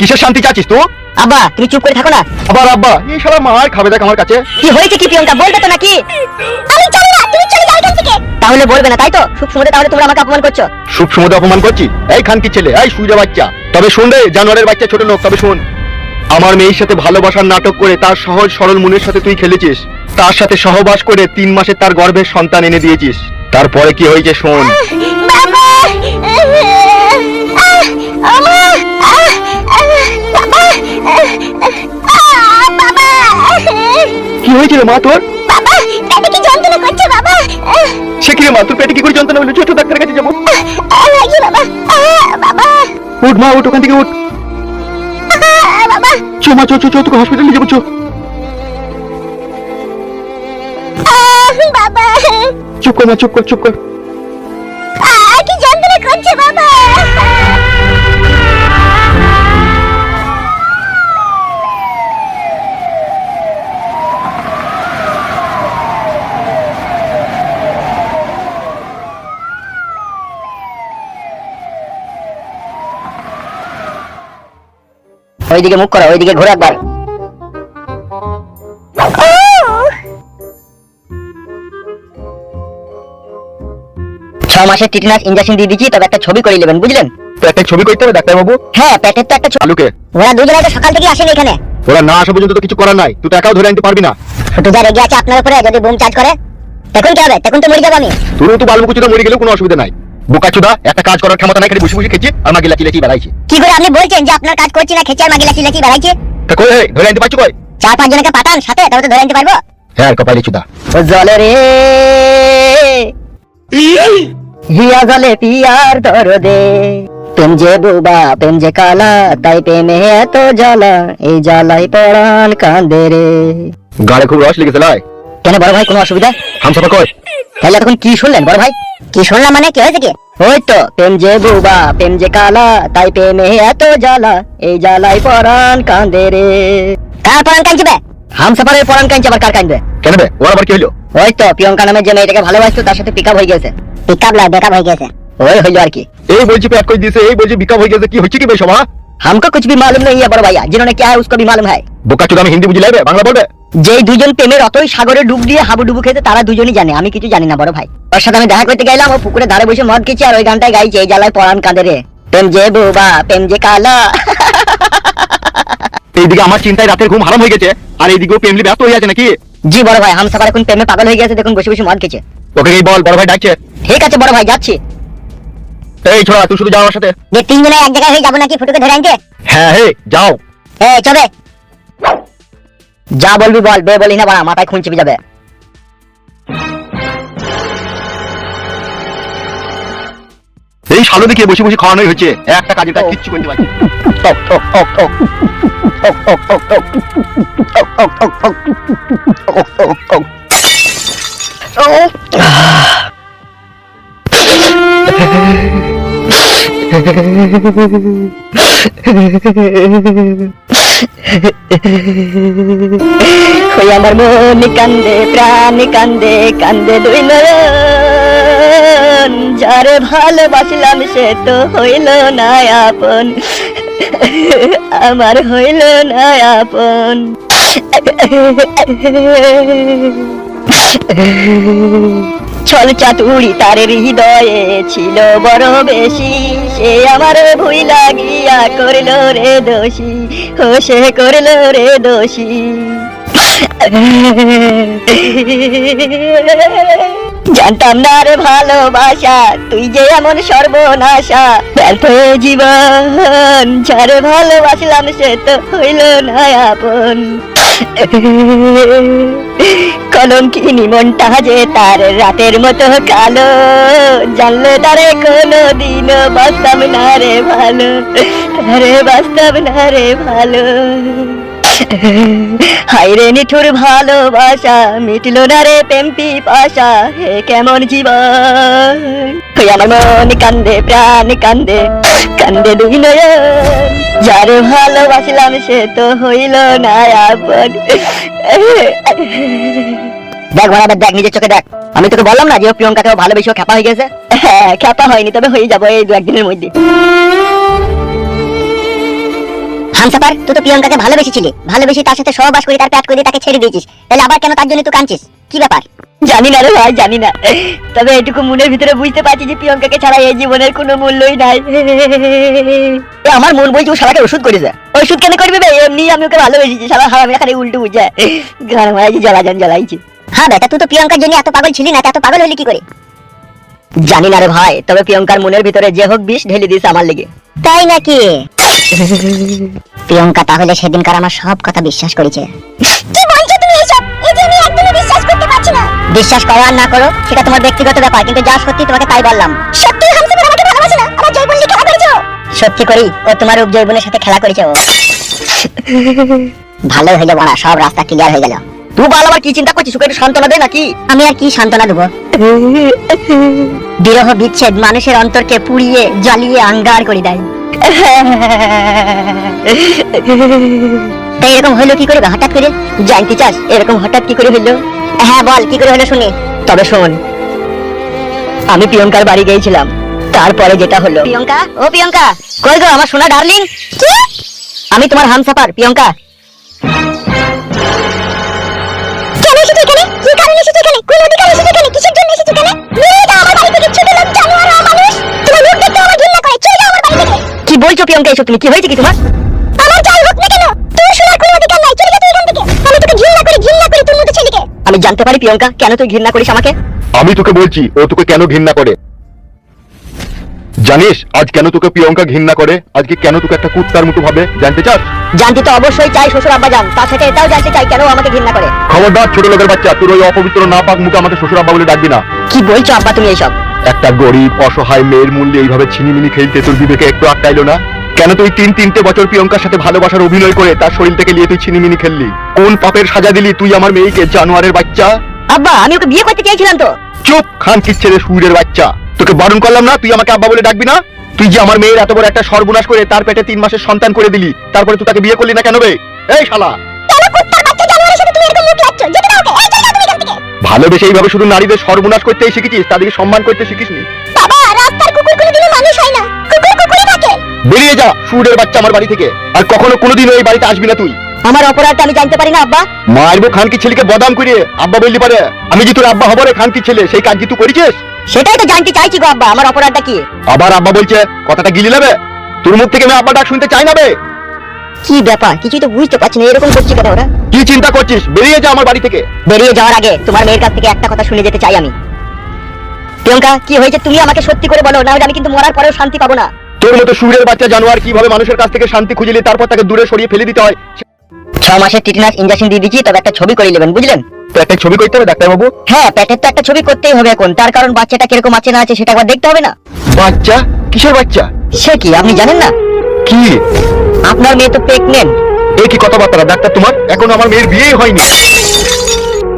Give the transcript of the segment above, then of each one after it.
কিসের শান্তি চাচ্ছিস তুই? আব্বা তুমি চুপ করে থাকো না। আবার আব্বা এই শালা মার খাবে দেখ আমার কাছে। কি হয়েছে কি প্রিয়ঙ্কা বলবে তো নাকি? আমি চলে না তুমি চলে যাও এখান থেকে। তাহলে বলবে না তাই তো? সুখ সমুদ্রে তাহলে তোমরা আমাকে অপমান করছ। সুখ সমুদ্র অপমান করছি? এই খানকি ছেলে এই সুজা বাচ্চা। তবে শুন রে জানোয়ারের বাচ্চা ছোট লোক তবে শুন। আমার মেয়ের সাথে ভালোবাসার নাটক করে তার সহজ সরল মনের সাথে তুই খেলেছিস। তার সাথে সহবাস করে তিন মাসে তার গর্ভের সন্তান এনে দিয়েছিস। তারপরে কি হয়েছে শোন। কি হয়েছে রে মা তোর? বাবা পেটে কি যন্ত্রণা করছে বাবা? সে কি রে মা তোর পেটে কি করে যন্ত্রণা হলো? ছোট ডাক্তারের কাছে যাব। বাবা বাবা। উঠ মা উঠ ওখান থেকে উঠ। বাবা। চো মা চো চো চো তোকে হসপিটালে যাব চো। বাবা। চুপ কর মা চুপ কর চুপ কর। ওইদিকে মুখ করো ওইদিকে ঘোরো একবার। ছ মাসের টিটিনাস ইঞ্জেকশন দিয়ে দিচ্ছি তবে একটা ছবি করে নেবেন বুঝলেন? তো একটা ছবি করতে হবে ডাক্তার বাবু? হ্যাঁ পেটের তো একটা ছবি আলুকে? ওরা দুজনে তো সকাল থেকে আসেন এখানে। ওরা না আসা পর্যন্ত তো কিছু করার নাই তুই তো একাও ধরে আনতে পারবি না। ছোট যা রেগে আছে আপনার উপরে যদি বুম চার্জ করে তখন কি হবে? তখন তো মরে যাব আমি। তোরও তো বালমুকুচিটা মরে গেলেও কোনো অসুবিধা নাই। বোকাচুদা একটা কাজ করার ক্ষমতা নাই খালি বসে বসে খেয়েছি আর মাগি লাচি লাচি বেড়াইছি। কি করে আপনি বলছেন যে আপনার কাজ করছি না আর মাগি লাচি লাচি বেড়াইছে? তা কই হে, ধরে আনতে পারছ কই? চার পাঁচ জনকে পাঠান সাথে তবে তো ধরে আনতে পারব। হ্যাঁ কপালি চুদা। জলে রে। হিয়া জলে পিয়ার দরদে। প্রেম যে প্রেম যে কালা তাই প্রেমে এত জ্বালা এই জ্বালাই পড়ান কান্দে রে। গাড়ে খুব রস লেগেছে লাই। কেন বড় ভাই কোনো অসুবিধা? হামসাফা কই তাহলে এখন কি শুনলেন বড় ভাই? কি শুনলাম মানে কি হয়েছে কি? ওই তো প্রেম যে বুবা প্রেম যে কালা তাই প্রেমে এত জ্বালা এই জ্বালাই পরাণ কান্দে রে। কার পরাণ কাঁদবে? হামসাফারের পরাণ কাঁদছে আবার কার কাঁদবে? কেন বে? ওর আবার কি হলো ওই তো প্রিয়ঙ্কা নামের যে মেয়েটাকে ভালোবাসতো তার সাথে পিকআপ হয়ে গেছে। পিকআপ না বেকআপ হয়ে গেছে। ওই হইল আর কি। এই বলছি পেট কই দিয়েছে এই বলছি বিকাপ হয়ে গেছে কি হচ্ছে কি বে সবা हमको कुछ भी मालूम नहीं है बड़ भैया जिन्होंने क्या है उसको भी मालूम है বোকাচুদা আমি হিন্দি বুঝি লাইবে বাংলা বলবে যেই দুজন প্রেমের অতই সাগরে ডুব দিয়ে হাবুডুবু খেতে তারা দুজনই জানে আমি কিছু জানি না বড় ভাই ওর সাথে আমি দেখা করতে গেলাম ও পুকুরে ধারে বসে মদ খেয়েছি আর ওই গানটাই গাইছে এই জ্বালায় পরান কাঁদে রে প্রেম যে বুবা প্রেম যে কালা এইদিকে আমার চিন্তায় রাতের ঘুম হারাম হয়ে গেছে আর এইদিকেও প্রেমলি ব্যস্ত হয়ে আছে নাকি জি বড় ভাই হামসাফার এখন প্রেমে পাগল হয়ে গেছে দেখুন বসে বসে মদ খেয়েছে ওকে এই বল বড় ভাই ডাকছে ঠিক আছে বড় ভাই যাচ্ছি এই ছোড়া তুই শুধু যাও আমার সাথে। যে তিনজনে এক জায়গায় হয়ে যাব নাকি ফুটুকে ধরে আনতে? হ্যাঁ হে যাও। এ চবে। যা বলবি বল বে বলি না বাড়া মাথায় খুন চেপে যাবে। এই শালো দেখে বসে বসে খাওয়ানোই হচ্ছে। একটা কাজের কাজ কিচ্ছু করতে পারছি ঠক ঠক ঠক ঠক। ঠক ঠক ঠক ঠক। ঠক ঠক ঠক ঠক ঠক ওই আমার মন কান্দে, প্রাণ কান্দে কান্দে দুই যারে ভালোবাসলাম সে তো হইল না আপন। আমার হইল না আপন। ছল চাতুরি তার হৃদয়ে ছিল বড় বেশি। সে আমার ভুই লাগিয়া করল রে দোষী ও করল রে দোষী। জানতাম না রে ভালোবাসা, তুই যে এমন সর্বনাশা। ব্যর্থ জীবন, যারে ভালোবাসলাম সে তো হইল না আপন। কলঙ্কিনী মনটা যে তার রাতের মতো কালো, জানলে তারে কোনো দিন বাস্তব না রে ভালো। তারে বাস্তব না রে ভালো। হাইরে নিঠুর ভালোবাসা, মিটল না রে প্রেম পিপাসা হে কেমন জীবন? ওই আমার মন কান্দে, প্রাণ কান্দে কান্দে দুই নয়ন। যারে ভালোবাসলাম সে তো হইল না আপন। দেখ বরাবর দেখ নিজের চোখে দেখ। আমি তোকে বললাম না যে ও প্রিয়ঙ্কাকে ও ভালোবেসে খ্যাপা হয়ে গেছে? হ্যাঁ খ্যাপা হয়নি, তবে হয়ে যাব এই দু একদিনের মধ্যে। হামসাপার তুই তো প্রিয়ঙ্কাকে ভালোবেসেছিলি। ভালোবেসে তার সাথে সহবাস করে তার প্যাট করে তাকে ছেড়ে দিয়েছিস। তাহলে আবার কেন তার জন্য তুই কাঁদছিস? কি ব্যাপার? জানি না রে ভাই জানি না। তবে এটুকু মনের ভিতরে বুঝতে পারছি যে প্রিয়ঙ্কাকে ছাড়া এই জীবনের কোনো মূল্যই নাই। এ আমার মন বলছে ও শালাকে ওষুধ করে করেছে। ওষুধ কেন করবি বে? এমনি আমি ওকে ভালোবেসেছি শালা হারামি এখানে উল্টো বুঝে। গান মারাইছি জ্বালাজান জ্বালাইছি। হ্যাঁ বেটা তুই তো প্রিয়ঙ্কার জন্য এত পাগল ছিলি না তা এত পাগল হলি কি করে? জানি না রে ভাই তবে প্রিয়ঙ্কার মনের ভিতরে যে হোক বিষ ঢেলে দিয়েছে আমার লেগে। তাই নাকি? প্রিয়ঙ্কা তাহলে সেদিনকার আমার সব কথা বিশ্বাস করেছে। কি বলছো তুমি এসব এই আমি একদমই বিশ্বাস করতে পারছি না। বিশ্বাস করো আর না করো সেটা তোমার ব্যক্তিগত ব্যাপার কিন্তু যা সত্যি তোমাকে তাই বললাম। সত্যি হামসাফার আমাকে ভালোবাসে না? আমার জৈবন নিয়ে খেলা করেছ সত্যি করি ও তোমার উপজৈবনের সাথে খেলা করেছে ও। ভালো হয়ে যাব না সব রাস্তা ক্লিয়ার হয়ে গেল। তুই বল আবার কি চিন্তা করছিস ওকে একটু সান্ত্বনা দে নাকি? আমি আর কি সান্ত্বনা দেবো? বিরহ বিচ্ছেদ মানুষের অন্তরকে পুড়িয়ে জ্বালিয়ে আঙ্গার করে দেয়। তাই এরকম হলো কি করে? হঠাৎ করে জানতে চাস এরকম হঠাৎ কি করে হইল? হ্যাঁ বল কি করে হলো শুনি। তবে শোন আমি প্রিয়ঙ্কার বাড়ি গিয়েছিলাম। তারপরে যেটা হলো প্রিয়ঙ্কা? ও প্রিয়ঙ্কা কই গো আমার সোনা ডার্লিং। আমি তোমার হামসাফার প্রিয়ঙ্কা। কেন এসেছ এখানে? কি কারণে এসেছ এখানে? কোন অধিকার এসেছ এখানে? কিসের জন্য এসেছ এখানে? বলছো প্রিয়ঙ্কা এসব তুমি কি হয়েছে কি তোমার? আমার যাই হোক না কেন তোর শোনার কোনো অধিকার নাই চলে যা তুই এখান থেকে। আমি তোকে ঘৃণা করি ঘৃণা করি তোর মতো ছেলেকে। আমি জানতে পারি প্রিয়ঙ্কা কেন তুই ঘৃণা করিস আমাকে? আমি তোকে বলছি ও তোকে কেন ঘৃণা করে? জানিস আজ কেন তোকে প্রিয়ঙ্কা ঘৃণা করে? আজকে কেন তোকে একটা কুত্তার মতো ভাবে জানতে চাস? জানতে তো অবশ্যই চাই শ্বশুর আব্বা জান। তার সাথে এটাও জানতে চাই কেন আমাকে ঘৃণা করে? খবরদার ছোট লোকের বাচ্চা তোর ওই অপবিত্র না পাক মুখে আমাকে শ্বশুর আব্বা বলে ডাকবি না। কি বলছো আব্বা তুমি এইসব একটা গরিব অসহায় মেয়ের মূল্যে এইভাবে ছিনিমিনি খেলতে তোর বিবেকে একটু আটকাইলো না? কেন তুই তিন তিনটে বছর প্রিয়ঙ্কার সাথে ভালোবাসার অভিনয় করে তার শরীর থেকে নিয়ে তুই ছিনিমিনি খেললি? কোন পাপের সাজা দিলি তুই আমার মেয়েকে জানোয়ারের বাচ্চা? আব্বা আমি ওকে বিয়ে করতে চেয়েছিলাম তো। চুপ খান রে সুরের বাচ্চা। তোকে বারণ করলাম না? তুই আমাকে আব্বা বলে ডাকবি না? তুই যে আমার মেয়ের এত বড় একটা সর্বনাশ করে তার পেটে তিন মাসের সন্তান করে দিলি তারপরে তুই তাকে বিয়ে করলি না কেন বে? এই শালা! ভালোবেসে এইভাবে শুধু নারীদের সর্বনাশ করতেই শিখেছিস? তাদেরকে সম্মান করতে শিখিসনি? বাবা রাস্তার কুকুর কোনোদিনও মানুষ হয় না। কুকুর কুকুরই থাকে বেরিয়ে যা সুরের বাচ্চা আমার বাড়ি থেকে। আর কখনো কোনোদিনও এই বাড়িতে আসবি না তুই। আমার অপরাধটা আমি জানতে পারি না আব্বা। মারবো খানকি ছেলেকে বদাম করে আব্বা বললি পারে আমি যে তোর আব্বা হব রে খানকি ছেলে? সেই কাজ কি তুই করেছিস? সেটাই তো জানতে চাইছি গো আব্বা। আমার অপরাধটা কি? আবার আব্বা বলছে কথাটা গিলি নেবে? তোর মুখ থেকে আমি আব্বা ডাক শুনতে চাই না বে? কি ব্যাপার? কিছুই তো বুঝতে পারছি না এরকম করছি কেন ওরা? কি চিন্তা করছিস? বেরিয়ে যা আমার বাড়ি থেকে। বেরিয়ে যাওয়ার আগে তোমার মেয়ের কাছ থেকে একটা কথা শুনে যেতে চাই আমি। প্রিয়ঙ্কা কি হয়েছে তুমি আমাকে সত্যি করে বলো না হলে আমি কিন্তু মরার পরেও শান্তি পাবো না। তোর মতো সুরের বাচ্চা জানোয়ার কীভাবে মানুষের কাছ থেকে শান্তি খুঁজলি তারপর তাকে দূরে সরিয়ে ফেলে দিতে হয়? ছ মাসের টিটনাস ইঞ্জেকশন দিয়ে দিচ্ছি তবে একটা ছবি করে নেবেন বুঝলেন? তো একটা ছবি করতে হবে ডাক্তার বাবু হ্যাঁ প্যাটের তো একটা ছবি করতেই হবে এখন তার কারণ বাচ্চাটা কীরকম আছে না আছে সেটা একবার দেখতে হবে না। বাচ্চা? কিসের বাচ্চা? সে কি আপনি জানেন না? কি? আপনার মেয়ে তো প্রেগনেন্ট এই কি কথাবার্তা ডাক্তার তোমার? এখনও আমার মেয়ের বিয়ে হয়নি।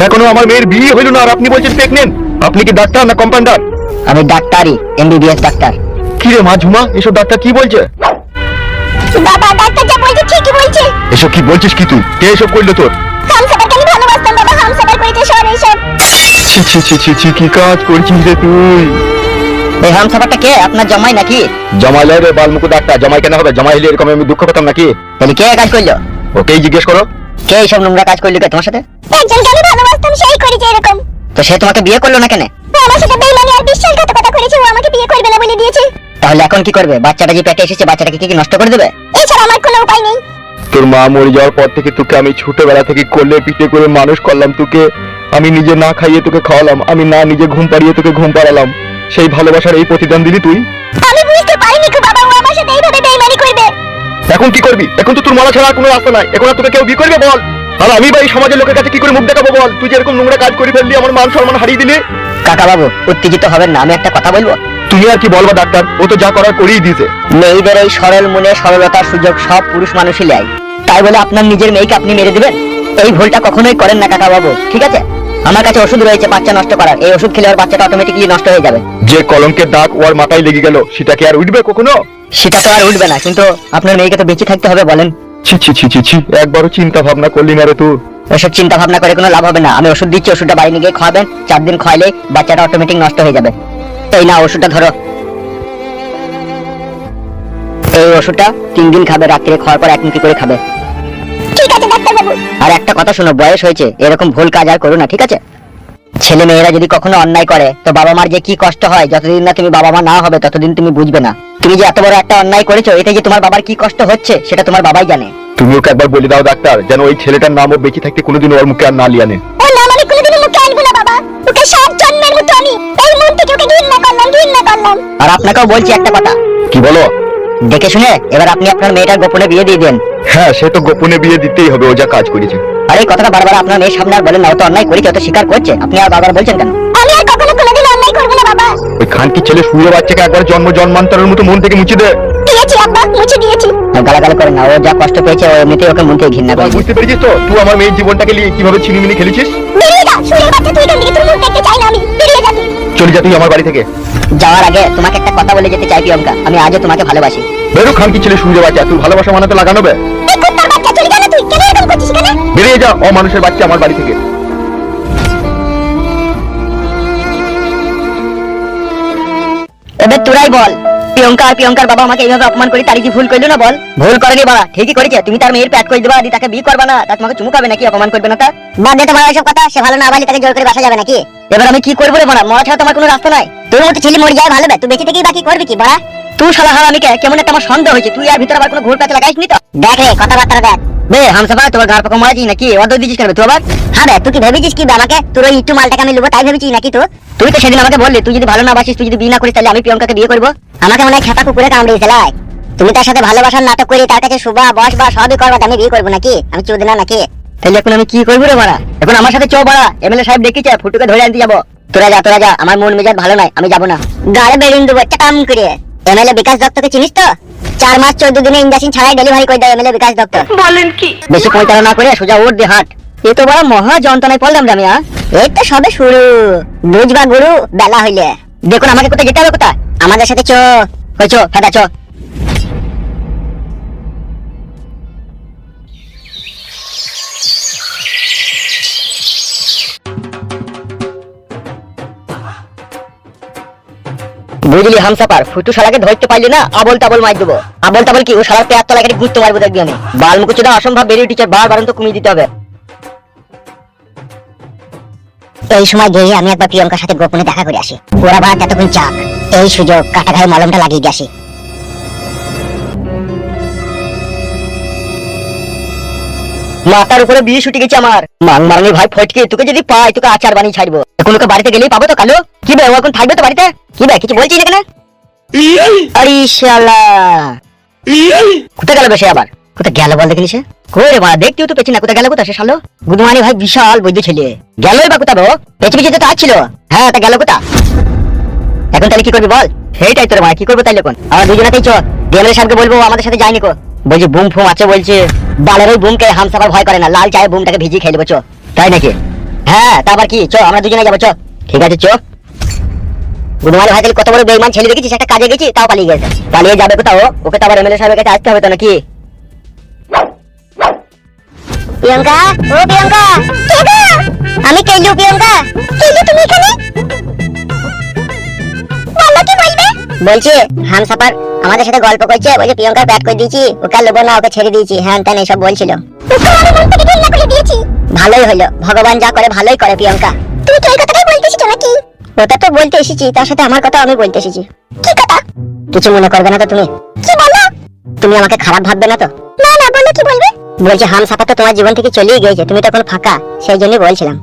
এখনও আমার মেয়ের বিয়ে হইল না আর আপনি বলছেন প্রেগনেন্ট আপনি কি ডাক্তার না কম্পাউন্ডার আমি ডাক্তারই এমবিবিএস ডাক্তার। কি রে মা ঝুমা এসব ডাক্তার কি বলছে? বাবা ডাক্তার যা বলছে ঠিকই বলছে। এসব কি বলছিস কি তুই? কে এসব করল তোর? ভালোবাসতাম বাবা করেছে ছি ছি ছি ছি ছি কি কাজ করছিস রে তুই? এই হামসাফারটা কে? আপনার জমাই নাকি? জমাই লাই রে বালমুকু ডাক্তার জমাই কেন হবে? জমাই হলে এরকম আমি দুঃখ পেতাম নাকি? তাহলে কে কাজ করল? ওকেই জিজ্ঞেস করো। কে এইসব নোংরা কাজ করল কে? তোমার সাথে? একজনকে আমি ভালোবাসতাম সেই করেছে এরকম। তো সে তোমাকে বিয়ে করল না কেন? আমার সাথে বেইমানি আর বিশ্বাসঘাতকতা করেছে ও আমাকে বিয়ে করবে না বলে দিয়েছে। তাহলে এখন কি করবে? বাচ্চাটা যে পেটে এসেছে বাচ্চাটাকে কি কি নষ্ট করে দেবে? এছাড়া আমার কোনো উপায় নেই। তোর মা মরে যাওয়ার পর থেকে তোকে আমি ছোটবেলা থেকে কোলে পিঠে করে মানুষ করলাম তোকে। আমি নিজে না খাইয়ে তোকে খাওয়ালাম আমি না নিজে ঘুম পাড়িয়ে তোকে ঘুম পাড়ালাম। সেই ভালোবাসার এই প্রতিদান দিলি তুই? আমি বুঝতে পারিনি গো বাবা ও আমার সাথে এইভাবে বেইমানি করবে। এখন কি করবি? এখন তো তোর মারা ছাড়া কোনো রাস্তা নাই। এখন আর তোকে কেউ বিয়ে করবে বল? আর আমি বা এই সমাজের লোকের কাছে কি করে মুখ দেখাবো বল? তুই যে এরকম নোংরা কাজ করে ফেললি আমার মান সম্মান হারিয়ে দিলি। কাকা বাবু উত্তেজিত হবেন না আমি একটা কথা বলব। তুমি আর কি বলবা ডাক্তার? ও তো যা করার করেই দিয়েছে। মেয়েদের এই সরল মনে সরলতার সুযোগ সব পুরুষ মানুষই নেয়। তাই বলে আপনার নিজের মেয়েকে আপনি মেরে দিবেন? এই ভুলটা কখনোই করেন না কাকা বাবু ঠিক আছে? আমার কাছে ওষুধ রয়েছে বাচ্চা নষ্ট করার। এই ওষুধ খেলে ওর বাচ্চাটা অটোমেটিকলি নষ্ট হয়ে যাবে। যে কলঙ্কের দাগ ওর মাথায় লেগে গেল সেটা কি আর উঠবে কখনো? সেটা তো আর উঠবে না কিন্তু আপনার মেয়েকে তো বেঁচে থাকতে হবে বলেন। ছি ছি ছি ছি ছি একবারও চিন্তা ভাবনা করলি না রে তুই। ওসব চিন্তা ভাবনা করে কোনো লাভ হবে না। আমি ওষুধ দিচ্ছি ওষুধটা বাড়ি নিয়ে গিয়ে খাওয়াবেন চার দিন খাওয়ালে বাচ্চাটা অটোমেটিক নষ্ট হয়ে যাবে। এই না ওষুধটা ধরো। এই ওষুধটা তিন দিন খাবে রাত্রে খাওয়ার পর এক মুখি করে খাবে। ঠিক আছে ডাক্তার বাবু আর একটা কথা শোনো বয়স হয়েছে এরকম ভুল কাজ আর করো না ঠিক আছে? ছেলে মেয়েরা যদি কখনো অন্যায় করে তো বাবা মার যে কি কষ্ট হয় যতদিন না তুমি বাবা মা না হবে ততদিন তুমি বুঝবে না। তুমি যে এত বড় একটা অন্যায় করেছ এটা যে তোমার বাবার কি কষ্ট হচ্ছে সেটা তোমার বাবাই জানে। তুমি ওকে একবার বলে দাও ডাক্তার যেন ওই ছেলেটার নামও বেঁচে থাকতে কোনোদিন ওর মুখে আর না লিয়ানে। ও নাম আমি কোনোদিনও মুখে আনব না বাবা। ওকে সাত জন্মের মতো আমি এই মন থেকে ওকে ঘৃণা করলাম ঘৃণা করলাম। আর আপনাকেও বলছি একটা কথা। কি বলো? দেখে শুনে এবার আপনি আপনার মেয়েটার গোপনে বিয়ে দিয়ে দেন। হ্যাঁ সে তো গোপনে বিয়ে দিতেই হবে ও যা কাজ করেছে। আর এই কথাটা বারবার আপনার মেয়ের সামনে আর বলেন না ও তো অন্যায় করেছে ও তো স্বীকার করছে। আপনি আর বারবার বলছেন কেন? আমি আর কখনো কোনোদিন অন্যায় করব না বাবা। ওই খানকি ছেলে সূর্য বাচ্চাকে একবার জন্ম জন্মান্তরের মতো মন থেকে মুছে দে। দিয়েছি আব্বা মুছে দিয়েছি। আর গালাগালি করেন না ও যা কষ্ট পেয়েছে ও এমনিতেই ওকে মন থেকে ঘৃণা করে। বুঝতে পেরেছিস তো? তুই আমার মেয়ের জীবনটাকে নিয়ে কীভাবে ছিনিমিনি খেলেছিস? বেরিয়ে যা শুয়ে বাচ্চা তুই এখান থেকে তোর মুখ দেখতে চাই না আমি। বেরিয়ে যা তুই। চলে যা তুই আমার বাড়ি থেকে। যাওয়ার আগে তোমাকে একটা কথা বলে যেতে চাই প্রিয়ঙ্কা। আমি আজও তোমাকে ভালোবাসি। বেরো খানকি ছেলে সূর্য বাচ্চা তুই ভালোবাসা মানাতে লাগানো বে বেরিয়ে যা ও মানুষের বাচ্চা আমার বাড়ি থেকে। এবার তোরাই বল প্রিয়ঙ্কা আর প্রিয়ঙ্কার বাবা আমাকে এইভাবে অপমান করে তারি কি ভুল করল না বল? ভুল করেনি বাবা ঠিকই করেছে। তুমি তার মেয়ের প্যাট করে দেবা দি তাকে বিয়ে করবা না। তা তোমাকে চুমু খাবে নাকি অপমান করবে না তা? বাদ দে তোমার ওইসব কথা সে ভালো না ভালো তাকে জোর করে বাসা যাবে নাকি? এবার আমি কি করব রে বড়া? মরা ছাড়া তোমার কোনো রাস্তা নাই। তোর মতো ছেলে মরে যায় ভালো তুই বেঁচে থেকেই বাকি করবি কি বড়া? তুই শালা হারা আমি কেমন একটা আমার সন্দেহ হয়েছে। তুই আর ভিতরে আবার কোনো ঘুর প্যাচ লাগাইস নি তো? দেখ রে, কথাবার্তা দেখ। বে পাকা নাকি দিছিস কেন আবার? হ্যাঁ তুই কি ভেবেছিস কি আমাকে? তোর ওই মালটাকে আমি লুবো, তাই ভেবেছিস নাকি তো তুই তো সেদিন আমাকে বললি, তুই যদি ভালো না বাসিস, তুই যদি বিয়ে না করিস, তাহলে আমি প্রিয়ঙ্কাকে বিয়ে করব। আমাকে মনে হয় খেপা কুকুরে কামড়িয়েছে লাই তুমি তার সাথে ভালোবাসার নাটক করে, তার কাছে শুভা বস বা সবই করবা আমি বিয়ে করব নাকি? আমি চোদ না নাকি? তাহলে এখন আমি কি করব রে মারা? এখন আমার সাথে চো বাড়া এমএলএ সাহেব ডেকেছে ফুটুকে ধরে আনতে যাব। তোরা যা তোরা যা আমার মন মেজাজ ভালো নাই আমি যাব না। গাড়ি বেরিয়ে দেবো একটা কাম করে। এমএলএ বিকাশ দত্তকে চিনিস তো? চার মাস চোদ্দ দিনে ইঞ্জেকশন ছাড়াই ডেলিভারি করে দেয় এমএলএ বিকাশ দত্ত বলেন কি? বেশি পয়তারা না করে সোজা ওর দিয়ে হাট। এ তো বড় মহা যন্ত্রণায় পড়লাম রে আমি এই তো সবে শুরু। বুঝবা গুরু বেলা হইলে। দেখুন আমাকে কোথায় যেতে হবে কোথায়? আমাদের সাথে চো। চো ফেদা চো। বুঝলি হামসাপার ফুটু শালাকে ধরতে পারলি না আবল তাবল মার দেবো। আবল তাবল কি? ও শালার পেয়ার তলায় কেটে গুঁতো মারবো দেখবি আমি। বাল মুকুচুদা অসম্ভব বেরিয়ে টিচার বার বারণ তো কমিয়ে দিতে হবে। এই সময় গিয়ে আমি একবার প্রিয়ঙ্কার সাথে গোপনে দেখা করে আসি। ওরা ভাড়া ততক্ষণ চাক এই সুযোগ কাটা ঘায়ে মলমটা লাগিয়ে গেছি মাথার উপরে বিয়ে ছুটে গেছে আমার। মাং মারানি ভাই ফটকে তোকে যদি পাই তোকে আচার বানিয়ে ছাড়বো। এখন ওকে বাড়িতে গেলেই পাবো তো কালো। কি বে ও এখন থাকবে তো বাড়িতে? কি বে কিছু বলছিস না কেন আরে শালা। কোথায় গেল বেশি আবার? কোথায় গেল বল দেখিনি সে দেখতেও তো পেছি না কোথায় গেল কোথায় সে শালো? গুদমানি ভাই বিশাল বৈদ্য ছেলে। গেলই বা পেছি পেছি তো হ্যাঁ তা গেল কোথা এখন তাহলে কি করবি বল? সেইটাই তোর মা কি করব তাইলে এখন? আমরা দুজনাতেই চ বলব আমাদের সাথে যায়নি কো। বলছি বুম ফুম আছে বলছে। বালের ওই বুমকে হামসাফার ভয় করে না লাল চায়ে বুমটাকে ভিজিয়ে খেয়ে দেবো চ তাই নাকি? হ্যাঁ তা আবার কি? চ আমরা দুজনে যাব চ। ঠিক আছে চ। ভাই তাহলে কত বড় বেইমান ছেলে দেখেছিস? একটা কাজে গেছি তাও পালিয়ে গেছে। পালিয়ে যাবে কোথাও? ওকে তো আবার এমএলএ সাহেবের কাছে আসতে হবে তো নাকি? প্রিয়ঙ্কা? ও প্রিয়ঙ্কা! আমি কেলু প্রিয়ঙ্কা। কেলু তুমি এখানে? হামসাফার আমাদের সাথে গল্প করছে বলছে ব্যাট করে দিয়েছি ওকে লোবো না ওকে ছেড়ে দিয়েছি হ্যাঁ ত্যান এসব বলছিল। মন দিয়েছি। ভালোই হলো। ভগবান যা করে ভালোই করে প্রিয়ঙ্কা। তুমি কি এই কথাটাই বলতে এসেছ নাকি? ওটা তো বলতে এসেছি তার সাথে আমার কথা আমি বলতে এসেছি। কি কথা? কিছু মনে করবে না তো তুমি। কি বলো? তুমি আমাকে খারাপ ভাববে না তো? না না বলো কি বলবে? বলছি হামসাফার তো তোমার জীবন থেকে চলেই গিয়েছে তুমি তো এখন ফাঁকা সেই জন্যই বলছিলাম।